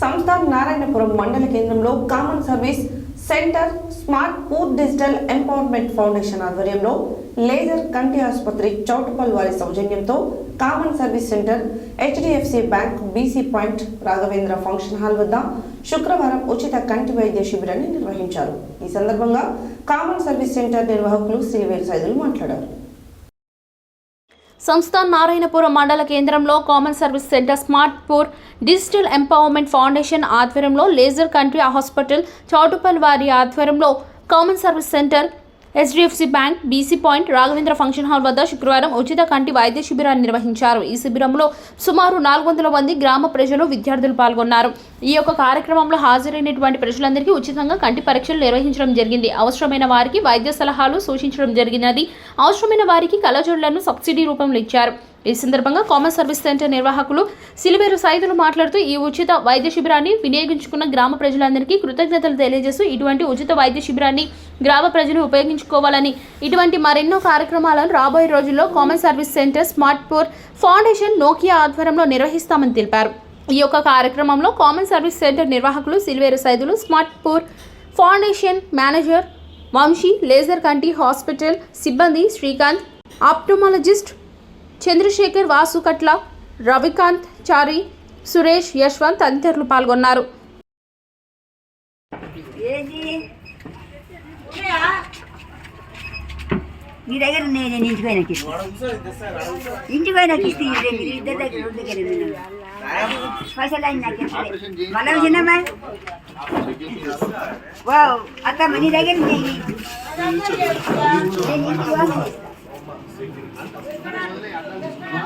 సంస్థాన్ నారాయణపురం మండల కేంద్రంలో common service centre Smartpur digital empowerment foundation ఆధ్వర్యంలో లేజర్ కంటి ఆసుపత్రి చౌటుపల్ వారి సౌజన్యంతో common service centre HDFC bank BC point Raghavendra function hall వద్ద శుక్రవారం ఉచిత కంటి వైద్య శిబిరాన్ని నిర్వహించారు. ఈ సందర్భంగా కామన్ సర్వీస్ సెంటర్ నిర్వాహకులు శ్రీవేల్ సైదులు మాట్లాడారు. సంస్థ నారాయణపురం మండల కేంద్రంలో common service centre Smartpur digital empowerment foundation ఆధ్వర్యంలో లేజర్ కంట్రీ హాస్పిటల్ చౌటుపల్ వారి ఆధ్వర్యంలో common service centre HDFC bank BC point Raghavendra function hall వద్ద శుక్రవారం ఉచిత కంటి వైద్య శిబిరాన్ని నిర్వహించారు. ఈ శిబిరంలో సుమారు నాలుగు వందల మంది గ్రామ ప్రజలు విద్యార్థులు పాల్గొన్నారు. ఈ యొక్క కార్యక్రమంలో హాజరైనటువంటి ప్రజలందరికీ ఉచితంగా కంటి పరీక్షలు నిర్వహించడం జరిగింది. అవసరమైన వారికి వైద్య సలహాలు సూచించడం జరిగినది. అవసరమైన వారికి కళజోళ్ళను సబ్సిడీ రూపంలో ఇచ్చారు. ఈ సందర్భంగా కామన్ సర్వీస్ సెంటర్ నిర్వాహకులు సిలివేరు సైదులు మాట్లాడుతూ ఈ ఉచిత వైద్య శిబిరాన్ని వినియోగించుకున్న గ్రామ ప్రజలందరికీ కృతజ్ఞతలు తెలియజేస్తూ ఇటువంటి ఉచిత వైద్య శిబిరాన్ని గ్రామ ప్రజలు ఉపయోగించుకోవాలని ఇటువంటి మరెన్నో కార్యక్రమాలను రాబోయే రోజుల్లో common service centre Smartpur foundation Nokia ఆధ్వర్యంలో నిర్వహిస్తామని తెలిపారు. ఈ యొక్క కార్యక్రమంలో కామన్ సర్వీస్ సెంటర్ నిర్వాహకులు Silveru Saidulu Smartpur foundation manager Vamshi laser కంటి హాస్పిటల్ సిబ్బంది శ్రీకాంత్ ఆప్టోమాలజిస్ట్ చంద్రశేఖర్ వాసుకట్ల రవికాంత్ చారి సురేష్ యశ్వంత్ తదితరులు పాల్గొన్నారు మీ దగ్గర నేను ఇంటికి పోయినాకి ఇస్తా. ఇంటికి పోయినాకి ఇస్తే ఈ దగ్గర రెండు దగ్గర ఉంది. పైసలు నాకు ఇస్తలే. మళ్ళా చిన్నమ్మా వావ్ అత్తమ్మ నీ దగ్గర నేను